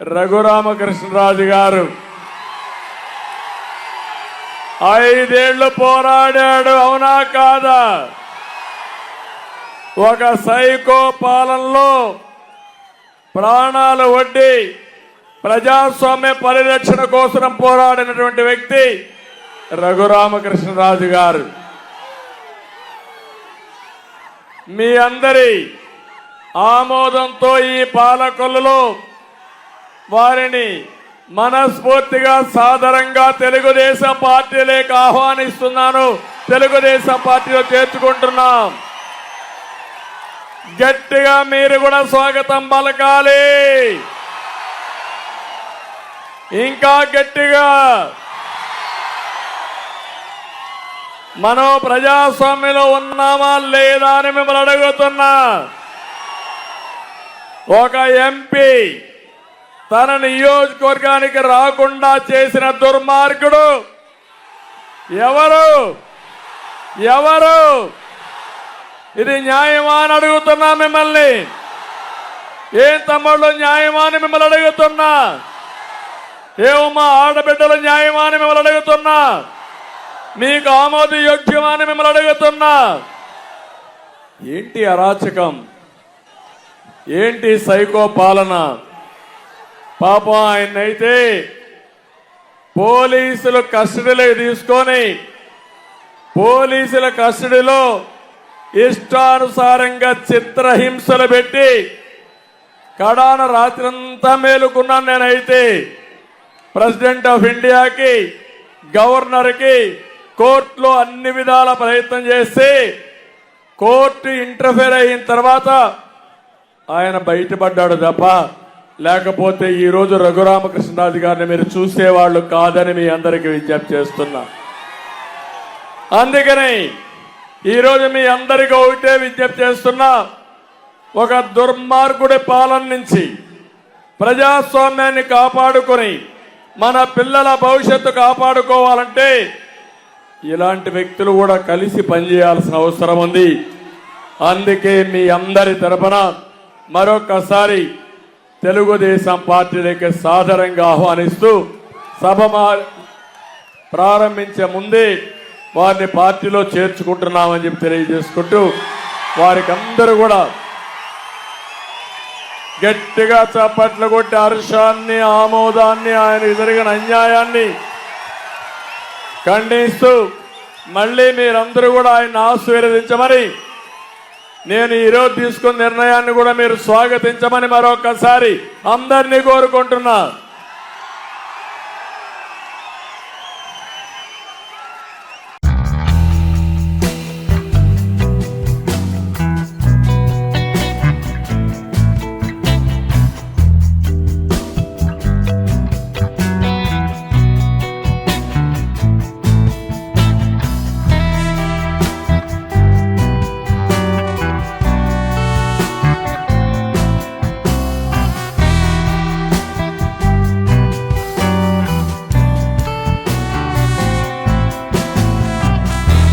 రఘురామకృష్ణరాజు గారు ఐదేళ్ళు పోరాడాడు అవునా కాదా? ఒక సైకో పాలనలో ప్రాణాలు వడ్డి ప్రజాస్వామ్య పరిరక్షణ కోసం పోరాడినటువంటి వ్యక్తి రఘురామకృష్ణరాజు గారు మీ అందరి ఆమోదంతో ఈ పాలకొల్లులో వారిని మనస్ఫూర్తిగా సాదరంగా తెలుగుదేశం పార్టీలోకి ఆహ్వానిస్తున్నాను. తెలుగుదేశం పార్టీలో చేర్చుకుంటున్నాం. గట్టిగా మీరు కూడా స్వాగతం పలకాలి. ఇంకా గట్టిగా మనం ప్రజాస్వామ్యంలో ఉన్నామా లేదా అని మిమ్మల్ని అడుగుతున్నా. ఒక ఎంపీ తన నియోజకవర్గానికి రాకుండా చేసిన దుర్మార్గుడు ఎవరు? ఎవరు? ఇది న్యాయమా అని అడుగుతున్నా మిమ్మల్ని. ఏం తమ్ముళ్ళు న్యాయమా అని మిమ్మల్ని అడుగుతున్నా? ఏమమ్మా ఆడబిడ్డలు న్యాయమా అని మిమ్మల్ని అడుగుతున్నా? మీకు ఆమోదయోగ్యమా అని మిమ్మల్ని అడుగుతున్నా? ఏంటి అరాచకం? ఏంటి సైకో పాలన? పాపం ఆయన్నైతే పోలీసులు కస్టడీలోకి తీసుకొని పోలీసుల కస్టడీలో ఇష్టానుసారంగా చిత్రహింసలు పెట్టి కడాన రాత్రంతా మేలుకున్నాను నేనైతే. ప్రెసిడెంట్ ఆఫ్ ఇండియాకి గవర్నర్కి కోర్టులో అన్ని విధాల ప్రయత్నం చేసి కోర్టు ఇంటర్ఫేర్ అయిన తర్వాత ఆయన బయటపడ్డాడు తప్ప లేకపోతే ఈరోజు రోజు రఘురామకృష్ణరాజు గారిని మీరు చూసేవాళ్ళు కాదని మీ అందరికీ విజ్ఞప్తి చేస్తున్నా. అందుకని ఈరోజు మీ అందరికీ ఒకటే విజ్ఞప్తి చేస్తున్నా. ఒక దుర్మార్గుడి పాలన నుంచి ప్రజాస్వామ్యాన్ని కాపాడుకొని మన పిల్లల భవిష్యత్తు కాపాడుకోవాలంటే ఇలాంటి వ్యక్తులు కూడా కలిసి పనిచేయాల్సిన అవసరం ఉంది. అందుకే మీ అందరి తరపున మరొకసారి తెలుగుదేశం పార్టీలోకి సాదరంగా ఆహ్వానిస్తూ సభ మా- ప్రారంభించే ముందే వారిని పార్టీలో చేర్చుకుంటున్నామని చెప్పి తెలియజేసుకుంటూ వారికి అందరూ కూడా గట్టిగా చప్పట్లు కొట్టి హర్షాన్ని ఆమోదాన్ని ఆయన జరిగిన అన్యాయాన్ని ఖండిస్తూ మళ్ళీ మీరందరూ కూడా ఆయన ఆశీర్వదించమని నేను ఈరోజు తీసుకున్న నిర్ణయాన్ని కూడా మీరు స్వాగతించమని మరొకసారి అందరినీ కోరుకుంటున్నా.